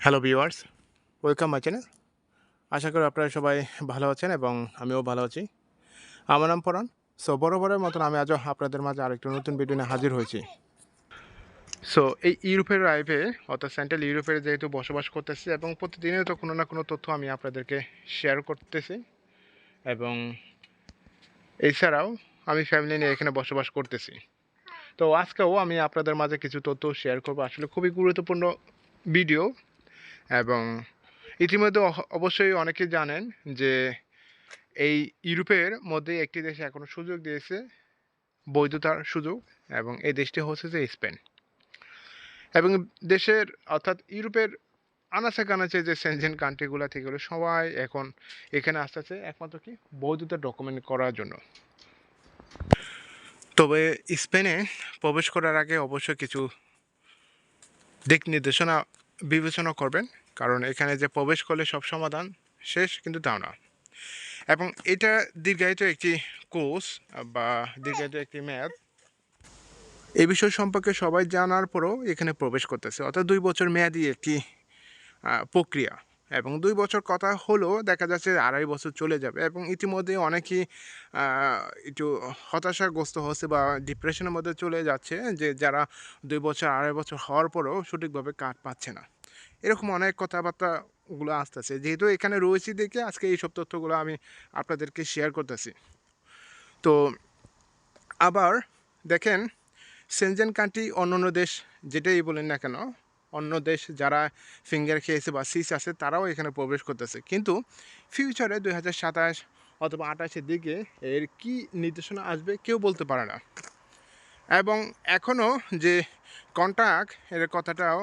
Hello viewers welcome my channel আশা করি আপনারা সবাই ভালো আছেন এবং আমিও ভালো আছি। আমার নাম পরাণ সো বরাবরের মতন আমি আজও আপনাদের মাঝে আরেকটি নতুন ভিডিও নিয়ে হাজির হয়েছি। সো এই ইউরোপের রাইভে অর্থাৎ সেন্ট্রাল ইউরোপের যেহেতু বসবাস করতেছি এবং প্রতিদিনের তো কোনো না কোনো তথ্য আমি আপনাদেরকে শেয়ার করতেছি এবং এছাড়াও আমি ফ্যামিলি নিয়ে এখানে বসবাস করতেছি। তো আজকেও আমি আপনাদের মাঝে কিছু তথ্য শেয়ার করব। আসলে খুবই গুরুত্বপূর্ণ ভিডিও এবং ইতিমধ্যে অবশ্যই অনেকে জানেন যে এই ইউরোপের মধ্যে একটি দেশে এখনও সুযোগ দিয়েছে, বৈধতার সুযোগ, এবং এই দেশটি হচ্ছে যে স্পেন। এবং দেশের, অর্থাৎ ইউরোপের আনাচে কানাচে যে সেনজেন কান্ট্রিগুলো থেকে হলো সবাই এখন এখানে আসতেছে একমাত্র কি? বৈধতা ডকুমেন্ট করার জন্য। তবে স্পেনে প্রবেশ করার আগে অবশ্যই কিছু দিক নির্দেশনা বিবেচনা করবেন, কারণ এখানে যে প্রবেশ করলে সব সমাধান শেষ, কিন্তু তাও না। এবং এটা দীর্ঘায়িত একটি কোর্স বা দীর্ঘায়িত একটি ম্যাথ। এই বিষয় সম্পর্কে সবাই জানার পরও এখানে প্রবেশ করতেছে, অর্থাৎ দুই বছর মেয়াদি একটি প্রক্রিয়া। এবং দুই বছর কথা হলো দেখা যাচ্ছে আড়াই বছর চলে যাবে এবং ইতিমধ্যে অনেকেই একটু হতাশাগ্রস্ত হচ্ছে বা ডিপ্রেশনের মধ্যে চলে যাচ্ছে যে যারা দুই বছর, আড়াই বছর হওয়ার পরেও সঠিকভাবে কাজ পাচ্ছে না। এরকম অনেক কথাবার্তাগুলো আসতেছে। যেহেতু এখানে রয়েছি দেখে আজকে এই সব তথ্যগুলো আমি আপনাদেরকে শেয়ার করতেছি। তো আবার দেখেন সেনজেন কান্ট্রি অন্য অন্য দেশ যেটাই বলেন না কেন অন্য দেশ যারা ফিঙ্গার খেয়েছে বা সিস আছে, তারাও এখানে প্রবেশ করতেছে। কিন্তু ফিউচারে দুই হাজার সাতাশ অথবা আঠাশের দিকে এর কি নির্দেশনা আসবে কেউ বলতে পারে না। এবং এখনও যে কন্ট্রাক্ট এর কথাটাও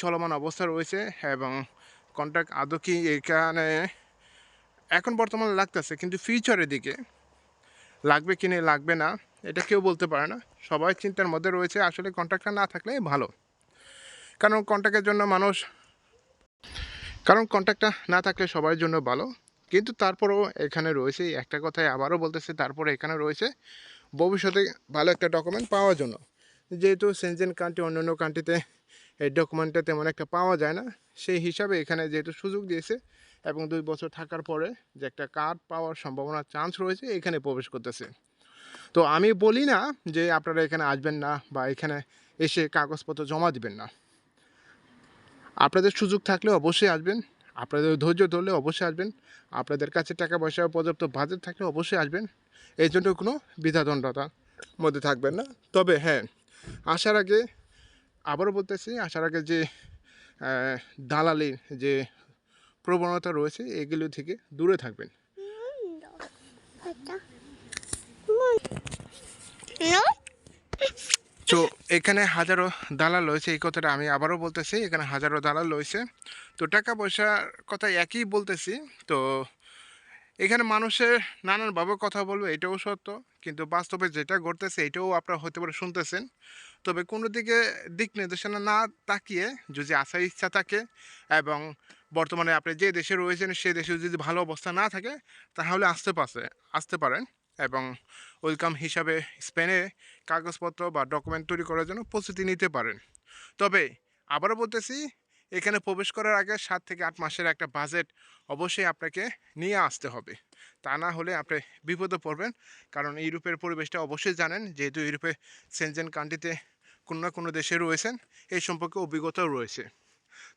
চলমান অবস্থা রয়েছে এবং কন্ট্রাক্ট আদৌ কি এখানে এখন বর্তমানে লাগতেছে, কিন্তু ফিউচারের দিকে লাগবে কি লাগবে না, এটা কেউ বলতে পারে না। সবাই চিন্তার মধ্যে রয়েছে, আসলে কন্ট্রাক্টটা না থাকলে ভালো। কারণ কন্ট্যাক্টের জন্য মানুষ, কারণ কন্ট্রাক্টটা না থাকলে সবার জন্য ভালো। কিন্তু তারপরেও এখানে রয়েছে, একটা কথাই আবারও বলতেছে, তারপরে এখানে রয়েছে, ভবিষ্যতে ভালো একটা ডকুমেন্ট পাওয়ার জন্য। যেহেতু সেনজেন কান্ট্রি অন্যান্য কান্ট্রিতে এই ডকুমেন্টটা তেমন একটা পাওয়া যায় না। সেই হিসাবে এখানে যেহেতু সুযোগ দিয়েছে, এবং দুই বছর থাকার পরে যে একটা কার্ড পাওয়ার সম্ভাবনা চান্স রয়েছে, এখানে প্রবেশ করতেছে। তো আমি বলি না যে আপনারা এখানে আসবেন না বা এখানে এসে কাগজপত্র জমা দিবেন না। আপনাদের সুযোগ থাকলে অবশ্যই আসবেন। আপনাদের ধৈর্য ধরলে অবশ্যই আসবেন। আপনাদের কাছে টাকা পয়সা পর্যাপ্ত বাজেট থাকলে অবশ্যই আসবেন। এই জন্য কোনো দ্বিধাদ্বন্দ্বতার মধ্যে থাকবেন না। তবে হ্যাঁ আসার আগে আবারও বলতেছি, আসার আগে যে দালালির যে প্রবণতা রয়েছে, এগুলো থেকে দূরে থাকবেন। No? তো এখানে হাজারো দালাল রয়েছে, এই কথাটা আমি আবারও বলতেছি, এখানে হাজারো দালাল রয়েছে। তো টাকা পয়সার কথা একই বলতেছি, তো এখানে মানুষের নানানভাবে কথা বলবে, এটাও সত্য। কিন্তু বাস্তবে যেটা ঘটতেছে, এটাও আপনারা হতে পারে শুনতেছেন। তবে কোনো দিকে দিক নির্দেশনা না তাকিয়ে যদি আসার ইচ্ছা থাকে এবং বর্তমানে আপনি যে দেশে রয়েছেন, সে দেশে যদি ভালো অবস্থা না থাকে, তাহলে আসতে পারছে, আসতে পারেন। এবং ওয়েলকাম হিসাবে স্পেনে কাগজপত্র বা ডকুমেন্ট তৈরি করার জন্য প্রস্তুতি নিতে পারেন। তবে আবারও বলতেছি, এখানে প্রবেশ করার আগে সাত থেকে আট মাসের একটা বাজেট অবশ্যই আপনাকে নিয়ে আসতে হবে। তা না হলে আপনি বিপদে পড়বেন, কারণ ইউরোপের পরিবেশটা অবশ্যই জানেন, যেহেতু ইউরোপে সেনজেন কান্ট্রিতে কোনো না কোনো দেশে রয়েছেন, এই সম্পর্কে অভিজ্ঞতাও রয়েছে।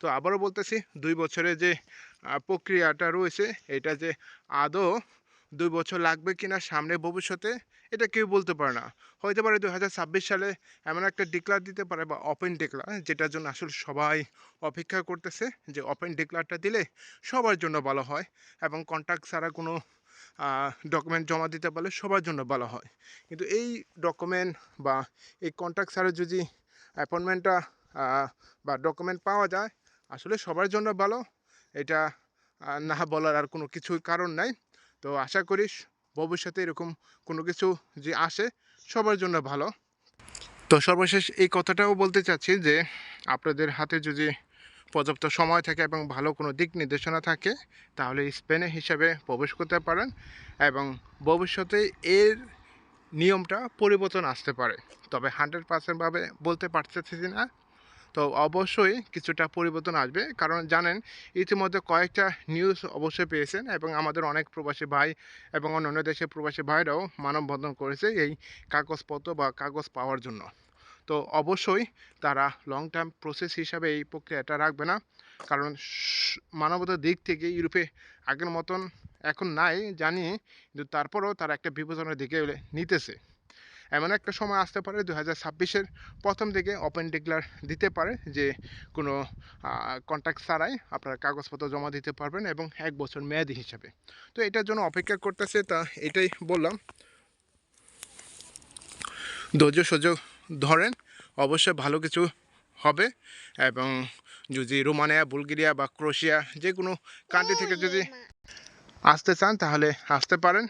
তো আবারও বলতেছি, দুই বছরের যে প্রক্রিয়াটা রয়েছে, এটা যে আদৌ দুই বছর লাগবে কিনা সামনে ভবিষ্যতে, এটা কেউ বলতে পারে না। হতে পারে দু হাজার ছাব্বিশ সালে এমন একটা ডিক্লার দিতে পারে বা ওপেন ডিক্লার যেটার জন্য আসলে সবাই অপেক্ষা করতেছে যে ওপেন ডিক্লারটা দিলে সবার জন্য ভালো হয় এবং কন্ট্যাক্ট ছাড়া কোনো ডকুমেন্ট জমা দিতে পারলে সবার জন্য ভালো হয়। কিন্তু এই ডকুমেন্ট বা এই কন্ট্যাক্ট ছাড়া যদি অ্যাপয়েন্টমেন্টটা বা ডকুমেন্ট পাওয়া যায়, আসলে সবার জন্য ভালো, এটা না বলার আর কোনো কিছুই কারণ নাই। তো আশা করি ভবিষ্যতে এরকম কোনো কিছু যে আসে, সবার জন্য ভালো। তো সর্বশেষ এই কথাটাও বলতে চাচ্ছি যে, আপনাদের হাতে যদি পর্যাপ্ত সময় থাকে এবং ভালো কোনো দিক নির্দেশনা থাকে, তাহলে স্পেনে হিসাবে প্রবেশ করতে পারেন এবং ভবিষ্যতে এর নিয়মটা পরিবর্তন আসতে পারে। তবে হান্ড্রেড পার্সেন্টভাবে বলতে পারতেছি না। তো অবশ্যই কিছুটা পরিবর্তন আসবে। কারণ জানেন, ইতিমধ্যে কয়েকটা নিউজ অবশ্যই পেয়েছেন এবং আমাদের অনেক প্রবাসী ভাই এবং অন্যান্য দেশের প্রবাসী ভাইরাও মানববন্ধন করেছে এই কাগজপত্র বা কাগজ পাওয়ার জন্য। তো অবশ্যই তারা লং টার্ম প্রসেস হিসাবে এই প্রক্রিয়াটা রাখবে না। কারণ মানবতার দিক থেকে ইউরোপে আগের মতন এখন নাই জানি, কিন্তু তারপরেও তারা একটা বিবেচনার দিকে নিতেছে। এমন একটা সময় আসতে পারে দু হাজার ছাব্বিশের প্রথম দিকে ওপেন ডিক্লার দিতে পারে যে কোনো কন্ট্যাক্ট ছাড়াই আপনার কাগজপত্র জমা দিতে পারবেন এবং এক বছর মেয়াদি হিসাবে। তো এটার জন্য অপেক্ষা করতেছে তা এটাই বললাম। ধৈর্য সহ্য ধরেন অবশ্যই ভালো কিছু হবে এবং যদি রোমানিয়া বুলগেরিয়া বা ক্রোশিয়া যে কোনো কান্ট্রি থেকে যদি আসতে চান তাহলে আসতে পারেন।